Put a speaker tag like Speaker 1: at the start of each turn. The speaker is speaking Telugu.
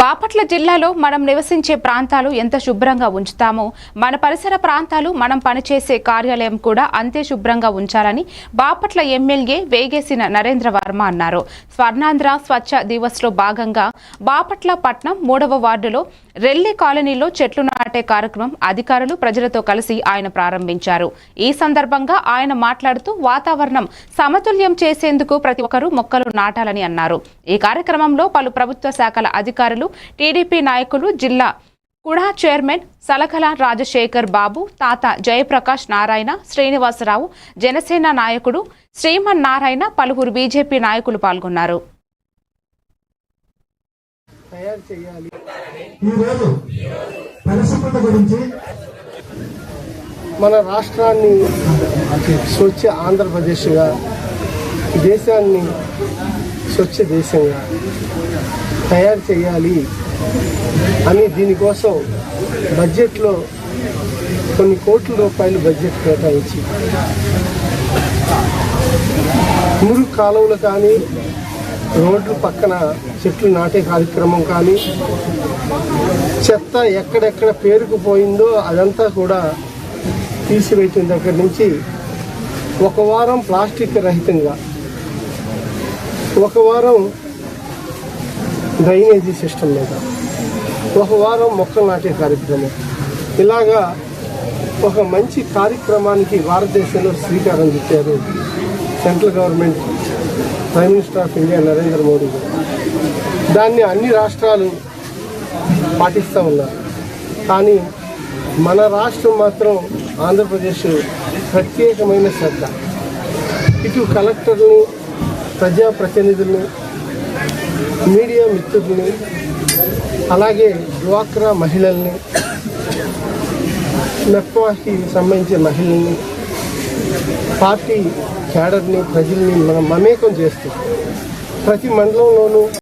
Speaker 1: బాపట్ల జిల్లాలో మనం నివసించే ప్రాంతాలు ఎంత శుభ్రంగా ఉంచుతామో మన పరిసర ప్రాంతాలు మనం పనిచేసే కార్యాలయం కూడా అంతే శుభ్రంగా ఉంచాలని బాపట్ల ఎమ్మెల్యే వేగేసిన నరేంద్ర వర్మ అన్నారు. స్వర్ణాంధ్ర స్వచ్ఛ దివస్లో భాగంగా బాపట్ల పట్నం మూడవ వార్డులో రెల్లి కాలనీలో చెట్లు నాటే కార్యక్రమం అధికారులు ప్రజలతో కలిసి ఆయన ప్రారంభించారు. ఈ సందర్భంగా ఆయన మాట్లాడుతూ వాతావరణం సమతుల్యం చేసేందుకు ప్రతి ఒక్కరూ మొక్కలు నాటాలని అన్నారు. ఈ కార్యక్రమంలో పలు ప్రభుత్వ శాఖల అధికారులు అధికారులు టీడీపీ నాయకులు జిల్లా కుడా చైర్మన్ సలకల రాజశేఖర్ బాబు తాత జయప్రకాష్ నారాయణ శ్రీనివాసరావు జనసేన నాయకుడు శ్రీమన్ నారాయణ పలువురు బీజేపీ నాయకులు పాల్గొన్నారు.
Speaker 2: మన రాష్ట్రాన్ని స్వచ్ఛ ఆంధ్రప్రదేశ్గా దేశాన్ని స్వచ్ఛ దేశంగా తయారు చేయాలి అని దీనికోసం బడ్జెట్లో కొన్ని కోట్ల రూపాయలు బడ్జెట్ కేటాయించి మురుగు కాలువలు కానీ రోడ్లు పక్కన చెట్లు నాటే కార్యక్రమం కానీ చెత్త ఎక్కడెక్కడ పేరుకుపోయిందో అదంతా కూడా తీసివేసిన దగ్గర నుంచి ఒక వారం ప్లాస్టిక్ రహితంగా ఒక వారం డ్రైనేజీ సిస్టమ్ మీద. ఒక వారం మొక్కలు నాటే కార్యక్రమం. ఇలాగా ఒక మంచి కార్యక్రమానికి భారతదేశంలో శ్రీకారం చుట్టారు central government prime minister of India Narendra Modi garu. దాన్ని అన్ని రాష్ట్రాలు పాటిస్తూ ఉన్నారు. కానీ మన రాష్ట్రం మాత్రం ఆంధ్రప్రదేశ్ ప్రత్యేకమైన శ్రద్ధ. ఇటు కలెక్టర్ని ప్రజాప్రతినిధుల్ని మీడియా మిత్రుల్ని అలాగే డ్వాక్రా మహిళల్ని మెప్వాకి సంబంధించిన మహిళల్ని పార్టీ క్యాడర్ని ప్రజల్ని మనం మమేకం చేస్తూ ప్రతి మండలంలోనూ